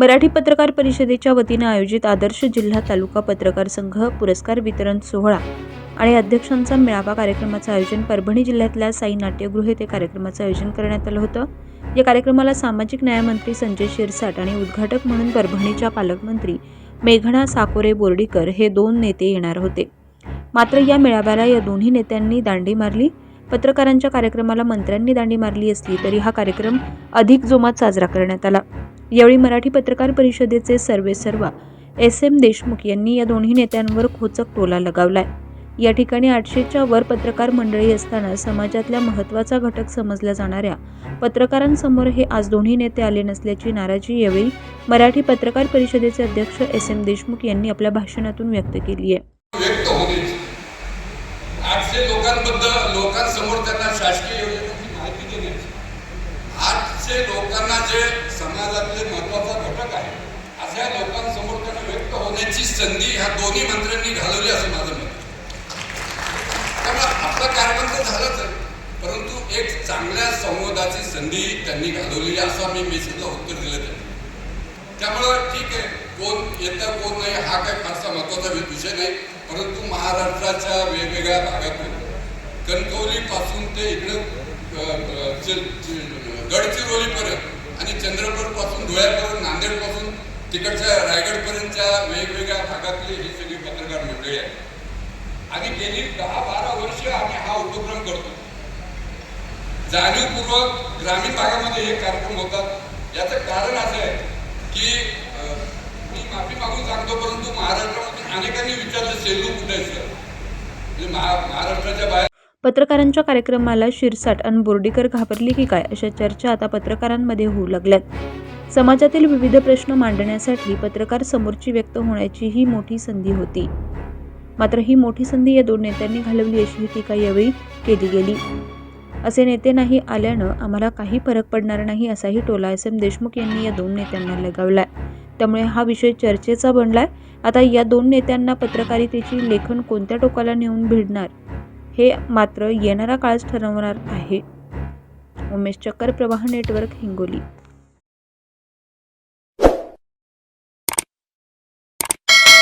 मराठी पत्रकार परिषदेच्या वतीनं आयोजित आदर्श जिल्हा तालुका पत्रकार संघ पुरस्कार वितरण सोहळा आणि अध्यक्षांचा मेळावा कार्यक्रमाचं आयोजन परभणी जिल्ह्यातल्या साई नाट्यगृह येथे कार्यक्रमाचं आयोजन करण्यात आलं होतं. या कार्यक्रमाला सामाजिक न्यायमंत्री संजय शिरसाट आणि उद्घाटक म्हणून परभणीच्या पालकमंत्री मेघना साकोरे बोर्डीकर हे दोन नेते येणार होते. मात्र या मेळाव्याला या दोन्ही नेत्यांनी दांडी मारली. पत्रकारांच्या कार्यक्रमाला मंत्र्यांनी दांडी मारली असली तरी हा कार्यक्रम अधिक जोमात साजरा करण्यात आला. यावेळी मराठी पत्रकार परिषदेचे सर्वेसर्वा एस एम देशमुख यांनी या दोन्ही नेत्यांवर खोचक टोला लगावलाय. या ठिकाणी आठशेच्या वर पत्रकार मंडळी असताना समाजातल्या महत्त्वाचा घटक समजल्या जाणाऱ्या पत्रकारांसमोर हे आज दोन्ही नेते आले नसल्याची नाराजी यावेळी मराठी पत्रकार परिषदेचे अध्यक्ष एस एम देशमुख यांनी आपल्या भाषणातून व्यक्त केली आहे लोकांबद्दल लोकांसमोर त्यांना शासकीय योजनेची माहिती देण्याची आठशे लोकांना जे समाजातले महत्त्वाचा घटक आहे अशा लोकांसमोर त्यांना व्यक्त होण्याची संधी ह्या दोन्ही मंत्र्यांनी घालवली असं माझं मत त्यामुळे आपलं कार्यक्रम तर झालंच आहे. परंतु एक चांगल्या संवादाची संधी त्यांनी घालवलेली असं मी मेसेजला उत्तर दिलं त्यांनी. त्यामुळं ठीक आहे कोण येतं कोण नाही हा काही फारसा महत्त्वाचा विषय नाही. परंतु महाराष्ट्राच्या वेगवेगळ्या भागातून कणकवलीपासून ते इकडं गडचिरोलीपर्यंत आणि चंद्रपूरपासून धुळ्यापर्यंत तिकडच्या रायगडपर्यंतच्या वेगवेगळ्या भागातले हे सगळे पत्रकार मंडळी आहेत. आणि गेली दहा बारा वर्ष आम्ही हा उपक्रम करतो. जाणीवपूर्वक ग्रामीण भागामध्ये हे कार्यक्रम होतात. याचं कारण असं आहे की मी माफी मागून सांगतो परंतु महाराष्ट्रामधून अनेकांनी विचारलं सेलू कुठे आहे सर म्हणजे महा महाराष्ट्राच्या बाहेर पत्रकारांच्या कार्यक्रमाला शिरसाट आणि बोर्डीकर घाबरली की काय अशा चर्चा आता पत्रकारांमध्ये होऊ लागल्यात. समाजातील विविध प्रश्न मांडण्यासाठी पत्रकार समोरची व्यक्त होण्याची ही मोठी संधी होती. मात्र ही मोठी संधी या दोन नेत्यांनी घालवली अशी टीका यावेळी केली गेली. असे नेते नाही आल्यानं आम्हाला काही फरक पडणार नाही असाही टोला एस एम देशमुख यांनी या दोन नेत्यांना लगावलाय. त्यामुळे हा विषय चर्चेचा बनलाय. आता या दोन नेत्यांना पत्रकारितेची लेखन कोणत्या टोकाला नेऊन भिडणार? हे मात्र येणारा काळच ठरवणार आहे. उमेश चक्कर प्रवाह नेटवर्क हिंगोली.